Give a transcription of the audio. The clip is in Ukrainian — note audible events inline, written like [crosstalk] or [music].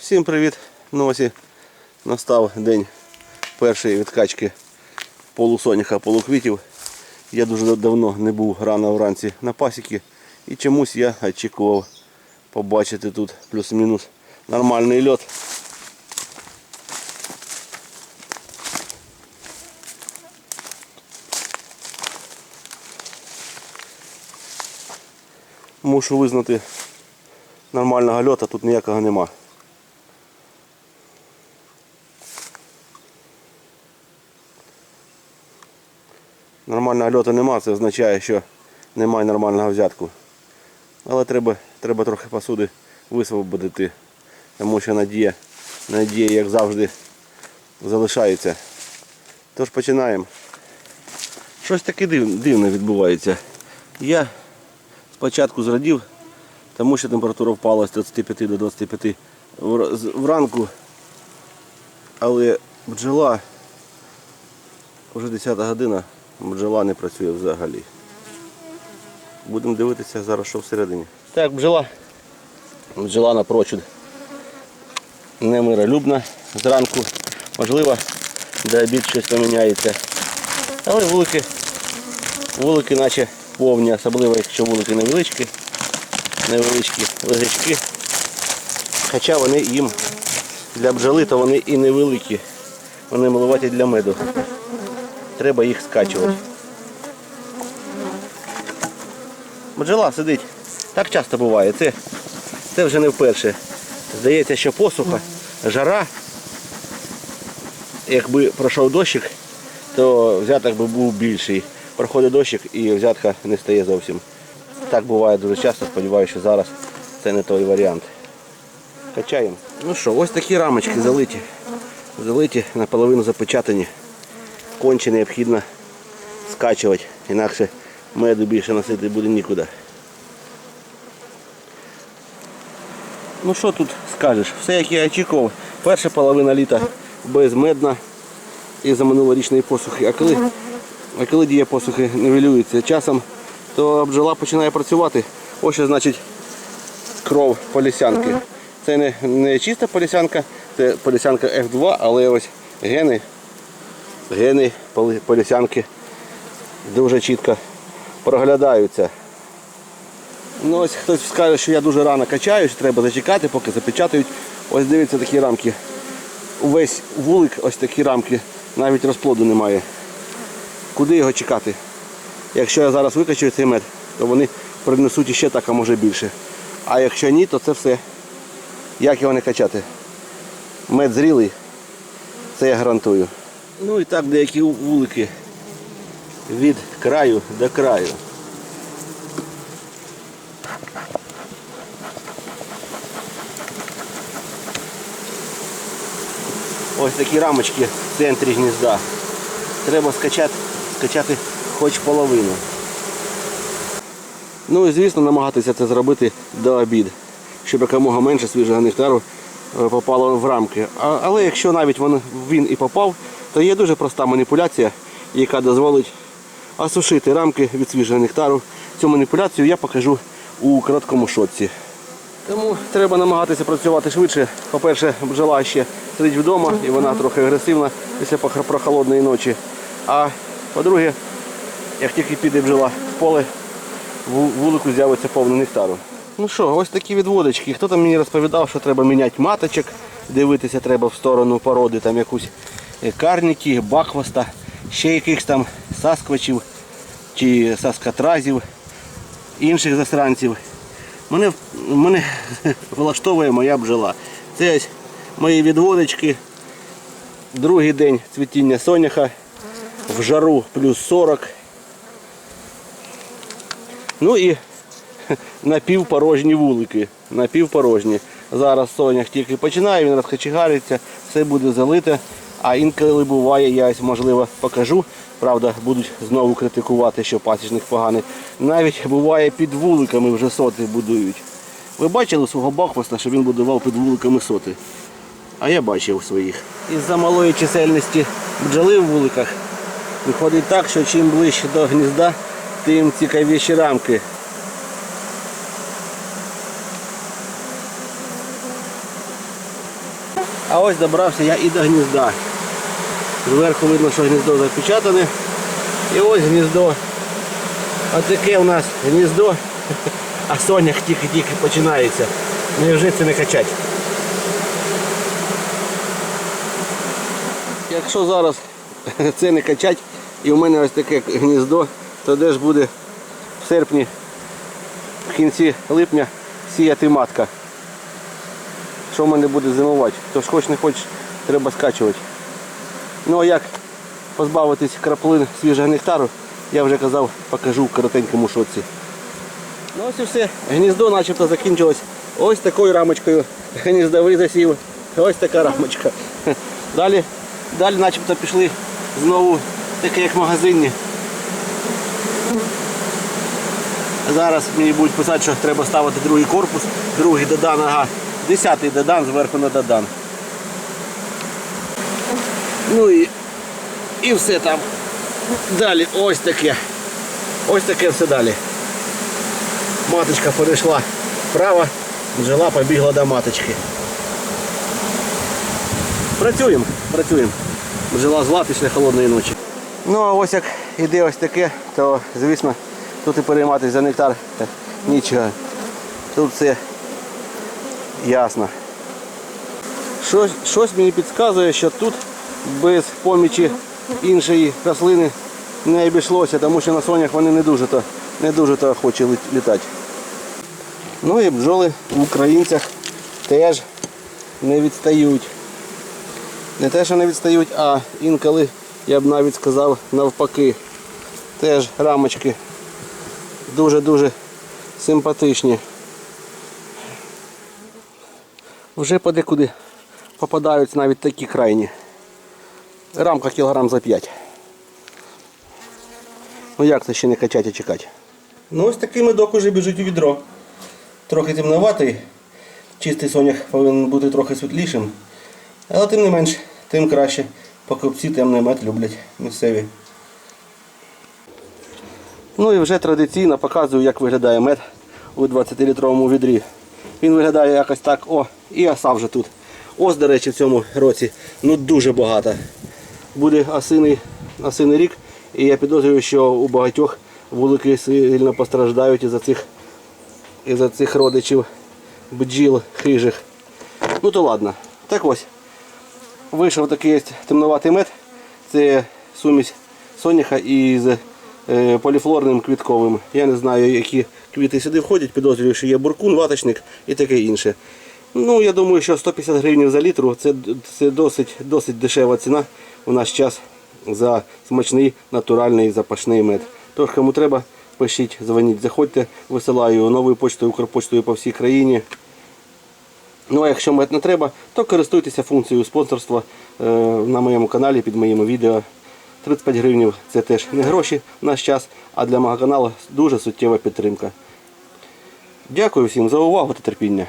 Всім привіт! Ну ось і настав день першої відкачки полусоняха, полуквітів. Я дуже давно не був рано вранці на пасіки і чомусь я очікував побачити тут плюс-мінус нормальний льот. Мушу визнати нормального льота тут ніякого нема. Нормального льоту нема, це означає, що немає нормального взятку. Але треба, треба трохи посуди висвободити, тому що надія, надія, як завжди, залишається. Тож починаємо. Щось таке дивне відбувається. Я спочатку зрадів, тому що температура впала з 35 до 25 вранку. Але бджола вже 10 година, бджола не працює взагалі. Будемо дивитися зараз, що всередині. Так, бджола. Бджола напрочуд немиролюбна зранку. Можливо, до обід щось поміняється. Але вулики, вулики наче повні, особливо якщо вулики невеличкі, невеличкі лежачки. Хоча вони їм для бджоли, то вони і невеликі. Вони малуваті для меду. Треба їх скачувати. Бджола сидить. Так часто буває. Це, це вже не вперше. Здається, що посуха, жара. Якби пройшов дощик, то взяток би був більший. Проходить дощик і взятка не стає зовсім. Так буває дуже часто, сподіваюся, що зараз це не той варіант. Качаємо. Ну що, ось такі рамочки залиті. Залиті, наполовину запечатані. Конче необхідно скачувати, інакше меду більше носити буде нікуди. Ну що тут скажеш? Все як я очікував. Перша половина літа безмедна і за минулорічної посухи. А коли, а коли дія посухи нівелюється часом, то бджола починає працювати. Ось що значить кров полісянки. Це не, не чиста полісянка, це полісянка F2, але ось гени, гени полісянки дуже чітко проглядаються. Ну ось хтось скаже, що я дуже рано качаю, що треба зачекати, поки запечатають. Ось дивіться такі рамки. Увесь вулик, ось такі рамки, навіть розплоду немає. Куди його чекати? Якщо я зараз викачаю цей мед, то вони принесуть іще так, а може більше. А якщо ні, то це все. Як його не качати? Мед зрілий, це я гарантую. Ну і так деякі вулики від краю до краю. Ось такі рамочки в центрі гнізда. Треба скачати, скачати хоч половину. Ну і звісно намагатися це зробити до обід, щоб якомога менше свіжого нектару е, попало в рамки. Але якщо навіть він і попав, то є дуже проста маніпуляція, яка дозволить осушити рамки від свіжого нектару. Цю маніпуляцію я покажу у короткому шотці. Тому треба намагатися працювати швидше. По-перше, бджола ще сидить вдома і вона трохи агресивна після прохолодної ночі. А по-друге, як тільки піде бджола в поле, вулику з'явиться повно нектару. Ну що, ось такі відводочки. Хто там мені розповідав, що треба міняти маточок, дивитися треба в сторону породи, там якусь карніки, бакхвоста, ще якихось там сасквачів чи саскатразів, інших засранців. Мене, мене [laughs] влаштовує моя бджола. Це ось мої відводочки. Другий день цвітіння соняха. В жару плюс 40. Ну і [laughs] напівпорожні вулики. Напівпорожні. Зараз сонях тільки починає, він розкочегариться, все буде залите. А інколи буває, я можливо покажу. Правда, будуть знову критикувати, що пасічник поганий. Навіть буває під вуликами вже соти будують. Ви бачили свого бахвоста, що він будував під вуликами соти? А я бачив своїх. Із-за малої чисельності бджоли в вуликах виходить так, що чим ближче до гнізда, тим цікавіші рамки. А ось добрався я і до гнізда. Зверху видно, що гніздо запечатане. І ось гніздо. Ось таке у нас гніздо. А сонях тільки-тільки починається. Невже це не качать? Якщо зараз [laughs] це не качать і в мене ось таке гніздо, то де ж буде в серпні, в кінці липня сіяти матка. Що в мене буде зимувати? Тож хоч не хоч, треба скачувати. Ну а як позбавитись краплин свіжого нектару, я вже казав, покажу в коротенькому шоці. Ну ось і все. Гніздо начебто закінчилось ось такою рамочкою. Гніздовий засів. Ось така рамочка. [laughs] Далі, далі начебто пішли знову таке як магазинні. Зараз мені будуть писати, що треба ставити другий корпус, другий додан, ага, десятий додан зверху на додан. Ну і, і все там. Далі ось таке. Ось таке все далі. Маточка перейшла вправо, бджола побігла до маточки. Працюємо, працюємо. Бджола зла після холодної ночі. Ну а ось як іде ось таке, то звісно тут і перейматися за нектар нічого. Тут все ясно. Щось, щось мені підказує, що тут без помічі іншої рослини не обійшлося, тому що на сонях вони не дуже то, не дуже то охочі літати. Ну і бджоли в українцях теж не відстають. Не те, що не відстають, а інколи, я б навіть сказав, навпаки. Теж рамочки дуже-дуже симпатичні. Вже подекуди попадаються навіть такі крайні. Рамка кілограм за 5. Ну як це ще не качати, а чекати? Ну ось такий медок уже біжить у відро. Трохи темноватий. Чистий сонях повинен бути трохи світлішим. Але тим не менш, тим краще. Покупці темний мед люблять місцеві. Ну і вже традиційно показую, як виглядає мед у 20-літровому відрі. Він виглядає якось так, о, і оса вже тут. Ос, до речі, в цьому році ну дуже багато. Буде осиний, осиний рік, і я підозрюю, що у багатьох вулики сильно постраждають із-за цих, із цих родичів бджіл хижих. Ну то ладно. Так ось. Вийшов такий ось темноватий мед. Це сумісь соняха із е, поліфлорним квітковим. Я не знаю, які квіти сюди входять, підозрюю, що є буркун, ваточник і таке інше. Ну, я думаю, що 150 гривень за літру це, це досить, досить дешева ціна у наш час за смачний натуральний запашний мед. Тож, кому треба, пишіть, дзвоніть, заходьте, висилаю новою почтою, Укрпоштою по всій країні. Ну а якщо мед не треба, то користуйтеся функцією спонсорства е, на моєму каналі під моїми відео. 35 гривень це теж не гроші в наш час, а для мого каналу дуже суттєва підтримка. Дякую всім за увагу та терпіння.